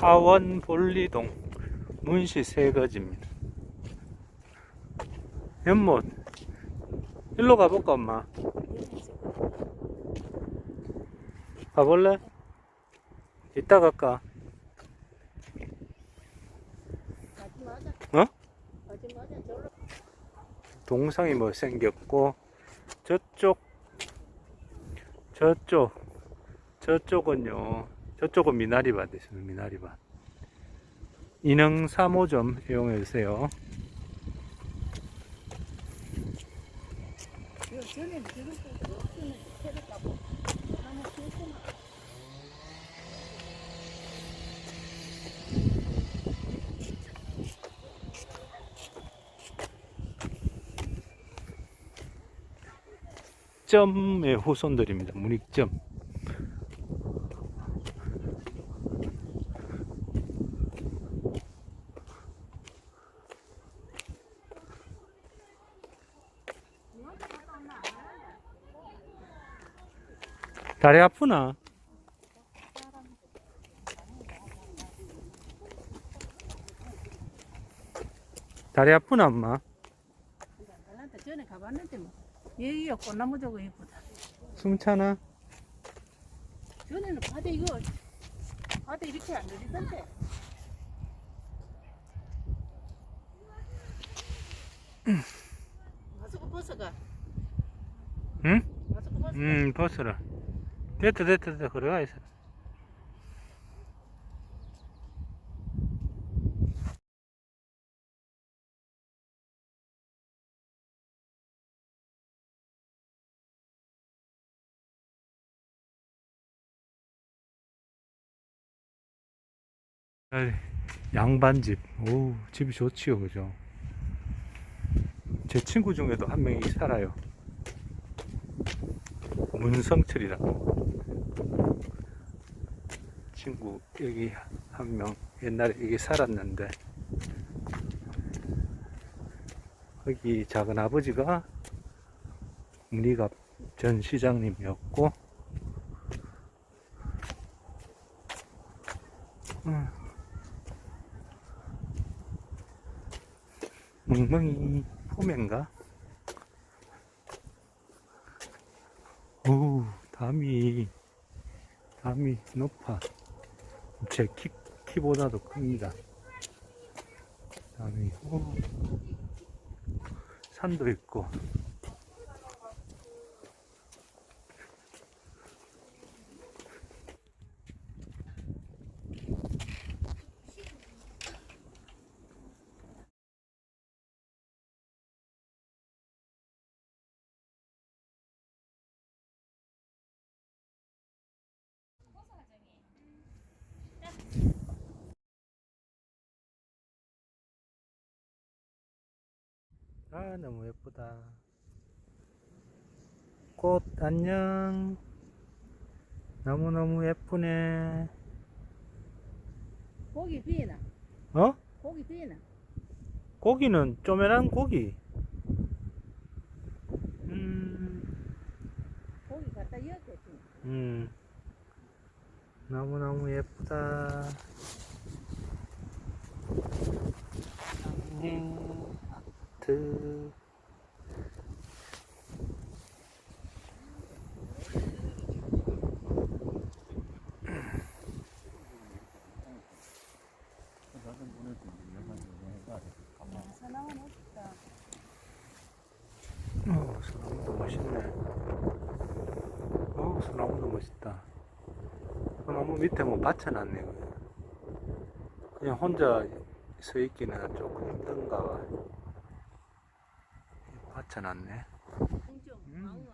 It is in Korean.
하원 볼리동 문시 세거지입니다. 연못 일로 가볼까 엄마? 가볼래? 이따 갈까? 어? 동상이 뭐 생겼고 저쪽 저쪽 저쪽은요 저쪽은 미나리밭 있어요 미나리밭. 인흥 3호점 이용해 주세요. 점의 후손들입니다. 문익점 다리 아프나? 다리 아프나 엄마? 나한테 전에 가봤는데 뭐. 여기가 꽃나무 저거 이쁘다. 숨차나? 전에는 바다 이거 바다 이렇게 안 내리던데. 마스크 벗어가. 응? 마스크 벗어. 음, 벗어라. 됐다, 됐다, 됐다. 그래가 있어. 양반집. 오, 집이 좋지요, 그죠? 제 친구 중에도 한 명이 살아요. 문성철이라고 친구 여기 한 명 옛날에 여기 살았는데 거기 작은 아버지가 문희갑 전 시장님이었고 음. 멍멍이 포맨가? 오, 담이, 담이 높아. 제 키, 키보다도 큽니다. 담이, 오. 산도 있고. 아, 너무 예쁘다. 꽃, 안녕. 너무너무 예쁘네. 고기 비나. 어? 고기 비나. 고기는 쪼매난 고기. 음, 고기 갖다 이었겠지. 음. 너무너무 예쁘다. 네, 하트. 어, 소나무도 멋있네. 어, 소나무도 멋있다. 소나무 밑에 뭐 받쳐놨네. 그냥. 혼자 서 있기는 조금 힘든가 봐. 받쳐놨네. 음.